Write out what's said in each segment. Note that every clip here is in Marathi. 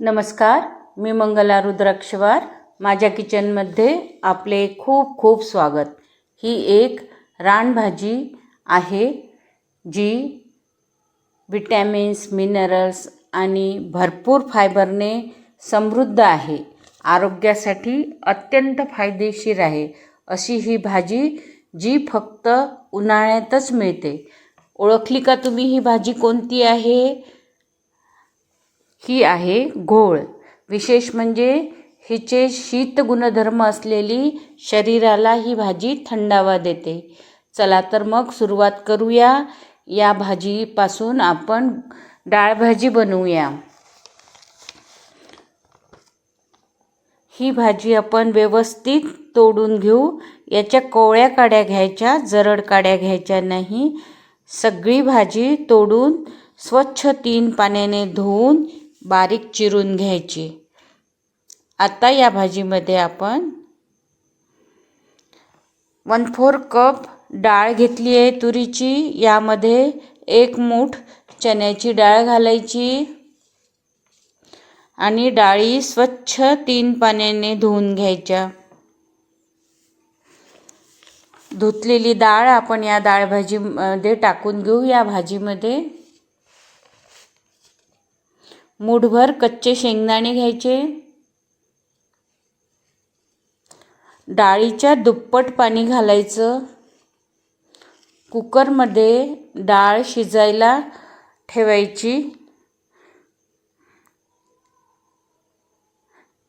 नमस्कार मी मंगला रुद्राक्षवार. माझ्या किचनमध्ये आपले खूप खूप स्वागत. ही एक रानभाजी आहे जी विटॅमिन्स मिनरल्स आणि भरपूर फायबरने समृद्ध आहे. आरोग्यासाठी अत्यंत फायदेशीर आहे. अशी ही भाजी जी फक्त उन्हाळ्यातच मिळते. ओळखली का तुम्ही ही भाजी कोणती आहे? ही आहे घोळ. विशेष म्हणजे हिचे शीत गुणधर्म असलेली शरीराला ही भाजी थंडावा देते. चला तर मग सुरुवात करूया. या भाजीपासून आपण डाळ भाजी बनवूया. ही भाजी आपण व्यवस्थित तोडून घेऊ. याच्या कोवळ्या काड्या घ्यायच्या जरड काड्या घ्यायच्या नाही. सगळी भाजी तोडून स्वच्छ तीन पाण्याने धुवून बारीक चिरून घ्यायची. आता या भाजीमध्ये आपण वन फोर कप डाळ घेतली आहे तुरीची. यामध्ये एक मूठ चण्याची डाळ घालायची आणि डाळी स्वच्छ तीन पाण्याने धुवून घ्यायच्या. धुतलेली डाळ आपण या डाळ भाजीमध्ये टाकून घेऊ या भाजीमध्ये. मुठभर कच्चे शेंगदाणे घ्यायचे. डाळीच्या दुप्पट पाणी घालायचं. कुकरमध्ये डाळ शिजायला ठेवायची.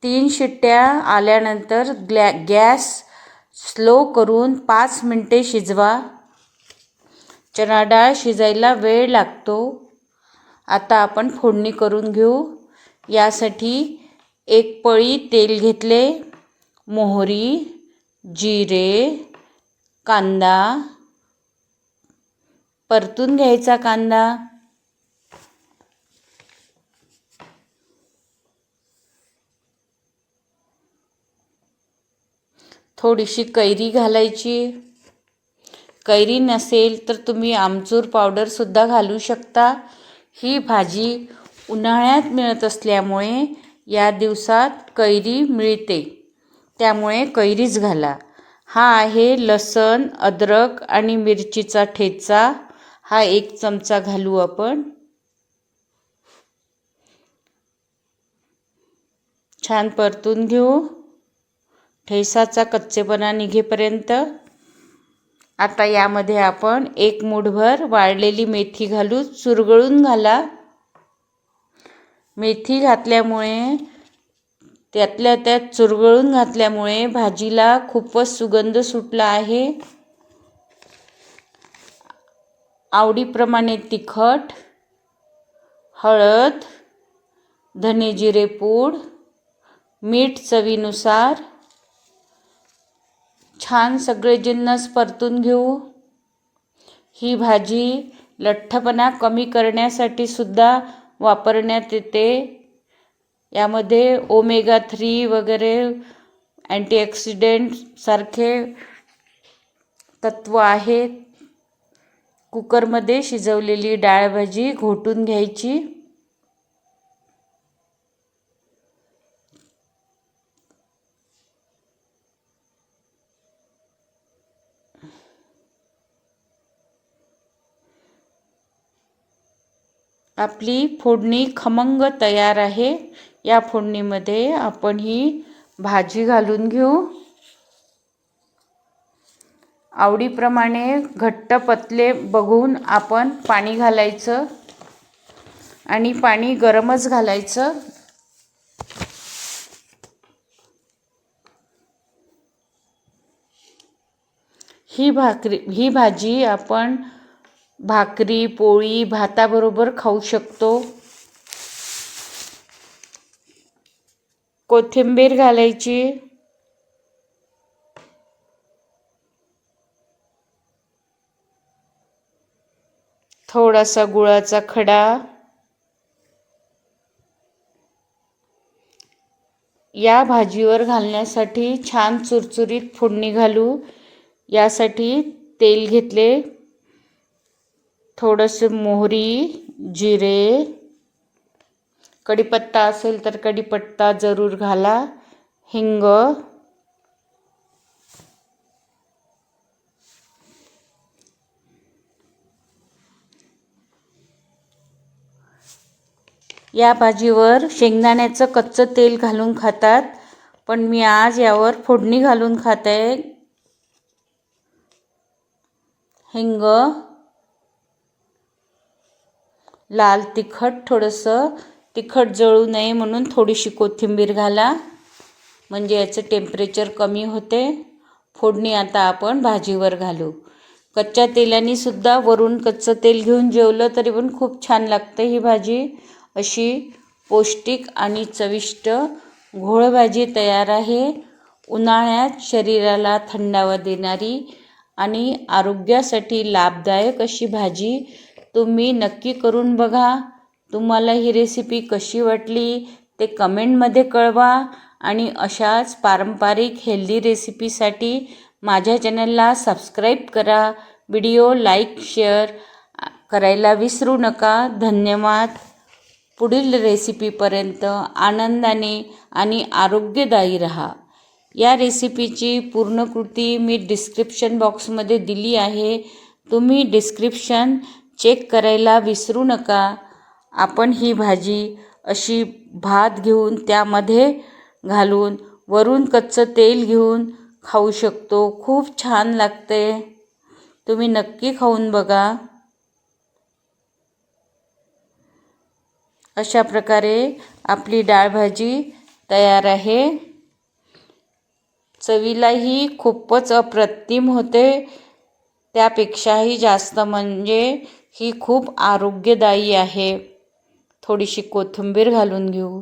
तीन शिट्ट्या आल्यानंतर ग्लॅ गॅस स्लो करून पाच मिनटे शिजवा. चना डाळ शिजायला वेळ लागतो. आता आपण फोडणी करून घेऊ. यासाठी एक पळी तेल घेतले मोहरी जिरे कांदा. परतून घ्यायचा कांदा. थोडीशी कैरी घालायची. कैरी नसेल तर तुम्ही आमचूर पावडरसुद्धा घालू शकता. ही भाजी उन्हाळ्यात मिळत असल्यामुळे या दिवसात कैरी मिळते. त्यामुळे कैरीच घाला. हा आहे लसण अद्रक आणि मिरचीचा ठेचा. हा एक चमचा घालू आपण. छान परतून घेऊ. ठेसाचा कच्चेपणा निघेपर्यंत. आता यामध्ये आपण एक मुठभर वाळलेली मेथी घालू चुरगळून घाला. मेथी घातल्यामुळे त्यातल्या त्यात चुरगळून घातल्यामुळे भाजीला खूपच सुगंध सुटला आहे. आवडीप्रमाणे तिखट हळद धने जिरे पूड मीठ चवीनुसार छान सगळे जिन्नस परतून घेऊ. ही भाजी लठ्ठपणा कमी करण्यासाठी सुद्धा वापरण्यात येते. यामध्ये ओमेगा थ्री वगैरे अँटीऑक्सिडेंटसारखे तत्व आहेत. कुकरमध्ये शिजवलेली डाळ भाजी घोटून घ्यायची. आपली फोडणी खमंग तयार आहे. या फोडणीमध्ये आपण ही भाजी घालून घेऊ. आवडीप्रमाणे घट्ट पतले बघून आपण पाणी घालायचं आणि पाणी गरमच घालायचं. ही भाकरी ही भाजी आपण भाकरी पोळी भाताबरोबर खाऊ शकतो. कोथिंबीर घालायची. थोडासा गुळाचा खडा. या भाजीवर घालण्यासाठी छान चुरचुरीत फोडणी घालू. यासाठी तेल घेतले. थोडंसं मोहरी जिरे कढीपत्ता असेल तर कढीपत्ता जरूर घाला. हिंग. या भाजीवर शेंगदाण्याचं कच्चं तेल घालून खातात पण मी आज यावर फोडणी घालून खात. आहे हिंग. लाल तिखट थोडंसं तिखट जळू नये म्हणून थोडीशी कोथिंबीर घाला. म्हणजे याचं टेम्परेचर कमी होते. फोडणी आता आपण भाजीवर घालू. कच्च्या तेलाने सुद्धा वरून कच्चं तेल घेऊन जेवलं तरी पण खूप छान लागते ही भाजी. अशी पौष्टिक आणि चविष्ट घोळ भाजी तयार आहे. उन्हाळ्यात शरीराला थंडावा देणारी आणि आरोग्यासाठी लाभदायक अशी भाजी तुम्ही नक्की करून बघा. तुम्हाला ही रेसिपी कशी वाटली ते कमेंटमध्ये कळवा. आणि अशाच पारंपरिक हेल्दी रेसिपीसाठी माझ्या चॅनलला सबस्क्राईब करा. व्हिडिओ लाईक शेअर करायला विसरू नका. धन्यवाद. पुढील रेसिपीपर्यंत आनंदाने आणि आरोग्यदायी राहा. या रेसिपीची पूर्ण कृती मी डिस्क्रिप्शन बॉक्समध्ये दिली आहे. तुम्ही डिस्क्रिप्शन चेक करायला विसरू नका. आपण ही भाजी अशी भात घेऊन त्यामध्ये घालून वरून कच्चं तेल घेऊन खाऊ शकतो. खूप छान लागते. तुम्ही नक्की खाऊन बघा. अशा प्रकारे आपली डाळभाजी तयार आहे. चवीलाही खूपच अप्रतिम होते. त्यापेक्षाही जास्त म्हणजे ही खूप आरोग्यदायी आहे. थोडीशी कोथिंबीर घालून घेऊ.